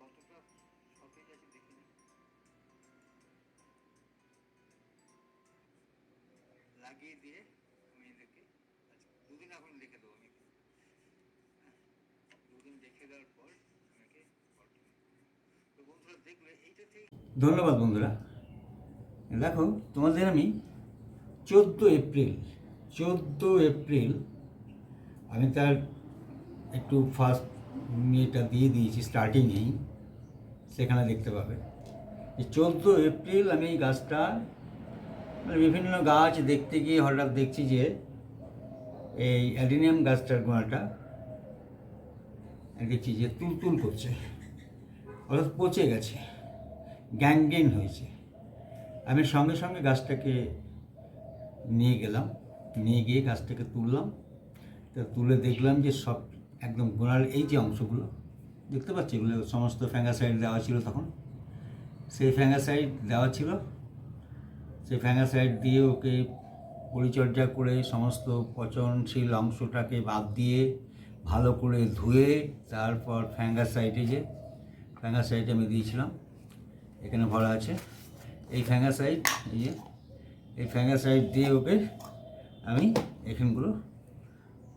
কতটা আছে দেখে নিই লাগিয়ে দিয়ে আচ্ছা দুদিন এখন দেবো আমি হ্যাঁ, দুদিন দেখে দেওয়ার পর আমাকে তো বন্ধুরা এইটা থেকে ধন্যবাদ বন্ধুরা। দেখো তোমাদের আমি চোদ্দ এপ্রিল চোদ্দ এপ্রিল আমি তার একটু ফার্স্ট ইয়েটা দিয়ে দিয়েছি স্টার্টিংয়েই সেখানে দেখতে পাবে। চোদ্দ এপ্রিল আমি এই গাছটা মানে বিভিন্ন গাছ দেখতে গিয়ে হঠাৎ দেখছি যে এই অ্যাডিনিয়াম গাছটার গোড়াটা দেখছি যে তুলতুল করছে। অর্থাৎ পচে গেছে, গ্যাংগেন হয়েছে। আমি সঙ্গে সঙ্গে গাছটাকে নিয়ে গেলাম, নিয়ে গিয়ে গাছটাকে তুললাম। তা তুলে দেখলাম যে সব একদম গোড়ার এই যে অংশগুলো, দেখতে পাচ্ছি এগুলো সমস্ত ফ্যাঙ্গাসাইড দেওয়া ছিল তখন। সেই ফ্যাঙ্গাসাইড দেওয়া ছিল। সেই ফ্যাঙ্গাসাইড দিয়ে ওকে পরিচর্যা করে সমস্ত পচনশীল অংশটাকে বাদ দিয়ে ভালো করে ধুয়ে তারপর ফ্যাঙ্গাসাইডে যে, ফ্যাঙ্গাসাইড আমি দিয়েছিলাম, এখানে ভরা আছে। এই ফ্যাঙ্গাসাইড, এই যে, এই ফ্যাঙ্গাসাইড দিয়ে ওকে আমি এখানগুলো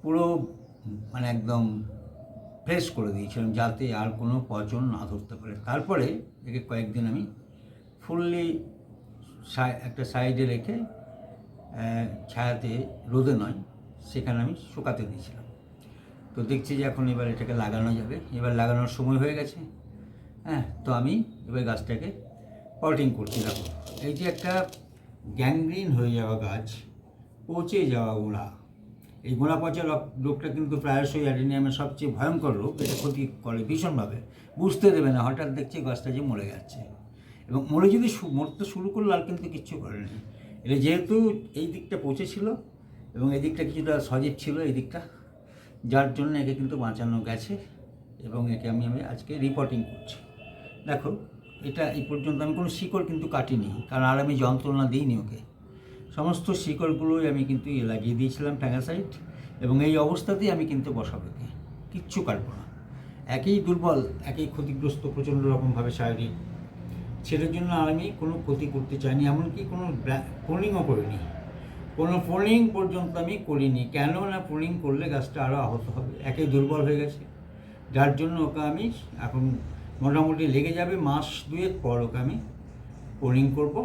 পুরো মানে একদম ফ্রেশ করে দিয়েছিলাম যাতে আর কোনো পচন না ধরতে পারে। তারপরে একে কয়েকদিন আমি ফুললি একটা সাইডে রেখে ছায়াতে রোদে নয়, সেখানে আমি শুকাতে দিয়েছিলাম। তো দেখছি যে এখন এবার এটাকে লাগানো যাবে। এবার লাগানোর সময় হয়ে গেছে। হ্যাঁ তো আমি এবার গাছটাকে পটিং করছি। দেখো, এই যে একটা গ্যাংগ্রিন হয়ে যাওয়া গাছ, পচে যাওয়া গোড়া এই গোড়া পচা রোগ- রোগটা কিন্তু প্রায়শই অ্যাডিনিয়ামের সবচেয়ে ভয়ঙ্কর রোগ, এটা ক্ষতি করে ভীষণভাবে। বুঝতে দেবে না, হঠাৎ দেখছি গাছটা যে মরে যাচ্ছে এবং মরে যদি মরতে শুরু করল, আর কিন্তু কিচ্ছু করেনি এটা যেহেতু এই দিকটা পচেছিল, এবং এই দিকটা কিছুটা সজীব ছিল, এই দিকটা, যার জন্য একে কিন্তু বাঁচানো গেছে, এবং একে আমি আমি আজকে রিপোর্টিং করছি। দেখো, এটা এই পর্যন্ত আমি কোনো শিকড় কিন্তু কাটিনি, কারণ আর আমি যন্ত্রণা দিইনি ওকে। সমস্ত শিকড়গুলোই আমি কিন্তু এ লাগিয়ে দিয়েছিলাম ট্যাঙ্গাসাইড এবং এই অবস্থাতেই আমি কিন্তু বসাবো কিচ্ছু কাটবো না। একই দুর্বল, একই ক্ষতিগ্রস্ত, প্রচণ্ড রকমভাবে শারীরিক। সেটার জন্য আমি কোনো ক্ষতি করতে চাইনি, এমনকি কোনো ফোনিংও করিনি। কোনো ফোনিং পর্যন্ত আমি করিনি। কেন না ফোনিং করলে গাছটা আরও আহত হবে, একে দুর্বল হয়ে গেছে। যার জন্য ওকে আমি এখন মোটামুটি লেগে যাবে মাস দুয়েক পর ওকে আমি পোলিং করব।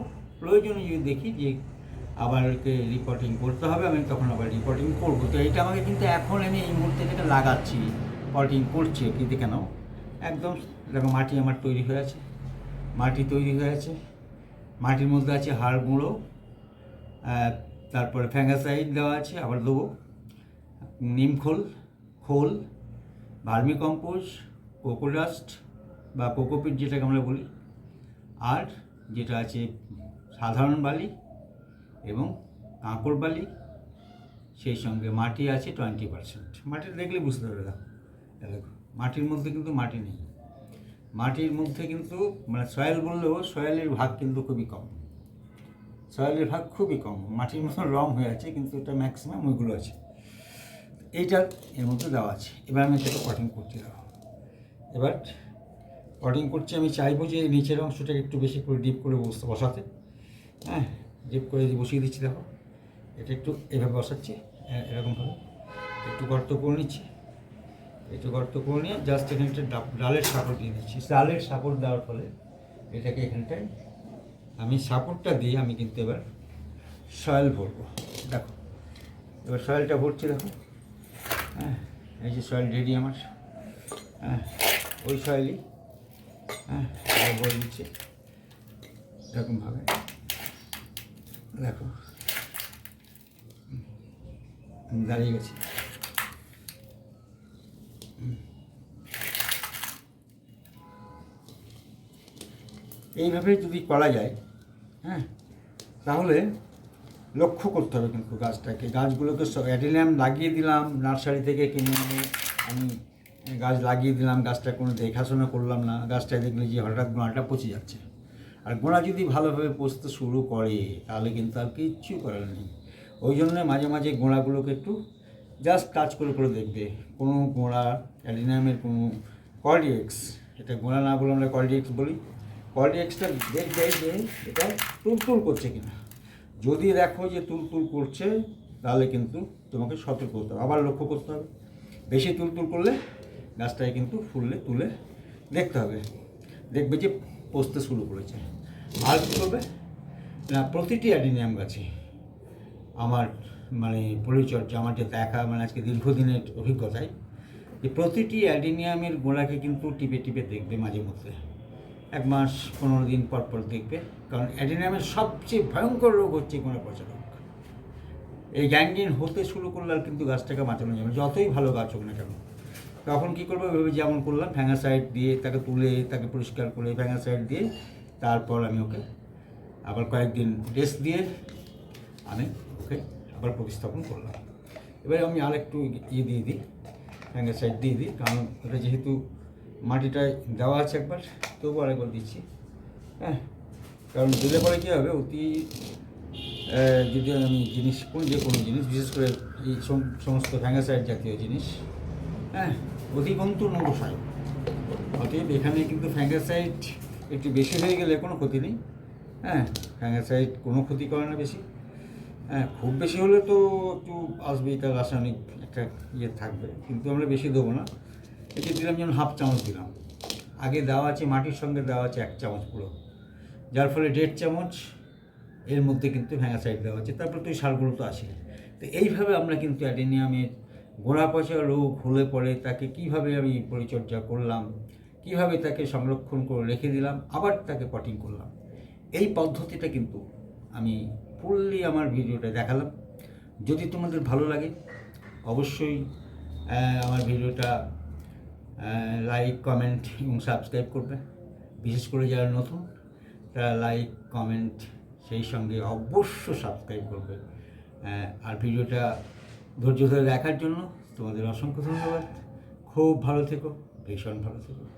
প্রয়োজনে যদি দেখি যে আবার ওকে রিপোর্টিং করতে হবে, আমি তখন আবার রিপোর্টিং করব। তো এটা আমাকে কিন্তু এখন আমি এই মুহূর্তে যেটা লাগাচ্ছি পটিং করছি, কি দেখে নাও। একদম, দেখো মাটি আমার তৈরি হয়ে আছে, মাটি তৈরি হয়ে আছে, মাটির মধ্যে আছে হাড় গুঁড়ো তারপরে ফ্যাঙ্গাসাইড দেওয়া আছে, আবার দেবো। নিমখোল খোল ভার্মি কম্পোজ কোকোডাস্ট বা কোকোপিট যেটাকে আমরা বলি, আর যেটা আছে সাধারণ বালি এবং কাঁকড় বালি, সেই সঙ্গে মাটি আছে টোয়েন্টি পার্সেন্ট মাটিটা দেখলে বুঝতে পারবে দেখো মাটির মধ্যে কিন্তু মাটি নেই। মাটির মধ্যে কিন্তু মানে সয়েল বললেও সয়েলের ভাগ কিন্তু খুবই কম। সয়েলের ভাগ খুবই কম। মাটির মতো রং হয়ে আছে, কিন্তু এটা ম্যাক্সিমাম ওইগুলো আছে। এইটা এর মধ্যে দেওয়া আছে। এবার আমি এটাকে কটিং করতে দেবো এবার কটিং করছি, আমি চাইব যে নিচের অংশটাকে একটু বেশি করে ডিপ করে বসতে বসাতে। হ্যাঁ? ডিপ করে বসিয়ে দিচ্ছি দেখো, এটা একটু এভাবে বসাচ্ছি এরকমভাবে। একটু গর্ত করে নিচ্ছি, একটু গর্ত করে নিয়ে জাস্ট এখানে একটা ডালের সাপোর্ট দিয়ে দিচ্ছি। ডালের সাপোর্ট দেওয়ার ফলে এটাকে এখানটায় আমি সাপোর্টটা দিয়ে আমি কিন্তু এবার সয়েল ভরবো। দেখো, এবার সয়েলটা ভরছি দেখো। হ্যাঁ এই যে সয়েল রেডি আমার। হ্যাঁ ওই সয়েলই হ্যাঁ ভরে দিচ্ছি এরকমভাবে। দেখো। দাঁড়িয়ে গেছি। এইভাবে যদি করা যায় হ্যাঁ তাহলে লক্ষ্য করতে হবে কিন্তু গাছটাকে। গাছগুলোকে সব অ্যাডিলিয়াম লাগিয়ে দিলাম, নার্সারি থেকে কিনে এনে আমি গাছ লাগিয়ে দিলাম গাছটা কোনো দেখাশোনা করলাম না, গাছটা দেখলে যে হঠাৎ গোড়াটা পচে যাচ্ছে। আর গোড়া যদি ভালোভাবে পচতে শুরু করে, তাহলে কিন্তু আর কিচ্ছু করার নেই। ওই জন্য মাঝে মাঝে গোড়াগুলোকে একটু জাস্ট টাচ করে করে দেখবে। কোনো গোড়া অ্যাডিনিয়ামের কোনো কলডিএক্স এটা গোনা না বলে আমরা কলডিএক্স বলি। কলডিএক্সটা দেখবে যে এটা তুলতুল করছে কিনা। যদি দেখো যে তুলতুল করছে, তাহলে কিন্তু তোমাকে সতর্ক হতে হবে। আবার লক্ষ্য করতে হবে। বেশি তুলতুল করলে গাছটাকে কিন্তু ফুললে তুলে দেখতে হবে। দেখবে যে পচতে শুরু করেছে। আর কী করবে? না, প্রতিটি অ্যাডিনিয়াম গাছে আমার মানে পরিচর্যা, আমার যে দেখা মানে আজকে দীর্ঘদিনের অভিজ্ঞতায়, যে প্রতিটি অ্যাডিনিয়ামের গোড়াকে কিন্তু টিপে টিপে দেখবে মাঝে মধ্যে। এক মাস, পনেরো দিন পর পর দেখবে, কারণ অ্যাডিনিয়ামের সবচেয়ে ভয়ঙ্কর রোগ হচ্ছে কোনো পচা রোগ। এই গ্যাংগ্রিন হতে শুরু করলে আর কিন্তু গাছটাকে বাঁচানো যাবে যতই ভালো গাছ হোক না কেন। তখন কী করব? ভেবে যেমন করলাম ফ্যাঙ্গাসাইড দিয়ে তাকে তুলে, তাকে পরিষ্কার করে ফ্যাঙ্গাসাইড দিয়ে তারপর আমি ওকে আবার কয়েকদিন রেস্ট দিয়ে আমি ওকে আবার প্রতিস্থাপন করলাম। এবারে আমি আর একটু ইয়ে দিয়ে দিই ফ্যাঙ্গাসাইড দিয়ে দিই, কারণ ওটা যেহেতু মাটিটায় দেওয়া আছে একবার তবু আরেকবার দিচ্ছি। হ্যাঁ কারণ দিলে পরে কী হবে? অতি যদি আমি জিনিস কোনো যে কোনো জিনিস, বিশেষ করে এই সম- সমস্ত ফ্যাঙ্গাসাইড জাতীয় জিনিস হ্যাঁ অধিকন্তু নৌসায় অতএব এখানে কিন্তু ফ্যাঙ্গাসাইড একটু বেশি হয়ে গেলে কোনো ক্ষতি নেই। হ্যাঁ ফ্যাঙ্গাসাইড কোনো ক্ষতি করে না বেশি। হ্যাঁ খুব বেশি হলে তো একটু আসবেই, তার রাসায়নিক একটা ইয়ে থাকবে, কিন্তু আমরা বেশি দেবো না। এটি দিলাম যেমন হাফ চামচ দিলাম। আগে দেওয়া আছে মাটির সঙ্গে দেওয়া আছে এক চামচ পুরো। যার ফলে দেড় চামচ এর মধ্যে কিন্তু ভ্যাঙাসাইড দেওয়া আছে। তারপর তো সারগুলো তো আসে তো এইভাবে আমরা কিন্তু অ্যাডেনিয়ামের গোড়া পচা রোগ হলে পরে তাকে কীভাবে আমি পরিচর্যা করলাম, কীভাবে তাকে সংরক্ষণ করে রেখে দিলাম, আবার তাকে পটিং করলাম। এই পদ্ধতিটা কিন্তু আমি ফুললি আমার ভিডিওটা দেখালাম। যদি তোমাদের ভালো লাগে, অবশ্যই আমার ভিডিওটা লাইক কমেন্ট এবং সাবস্ক্রাইব করবে। বিশেষ করে যারা নতুন, তারা লাইক কমেন্ট সেই সঙ্গে অবশ্য সাবস্ক্রাইব করবে। আর ভিডিওটা ধৈর্য ধরে দেখার জন্য তোমাদের অসংখ্য ধন্যবাদ। খুব ভালো থেকো ভীষণ ভালো থেকো।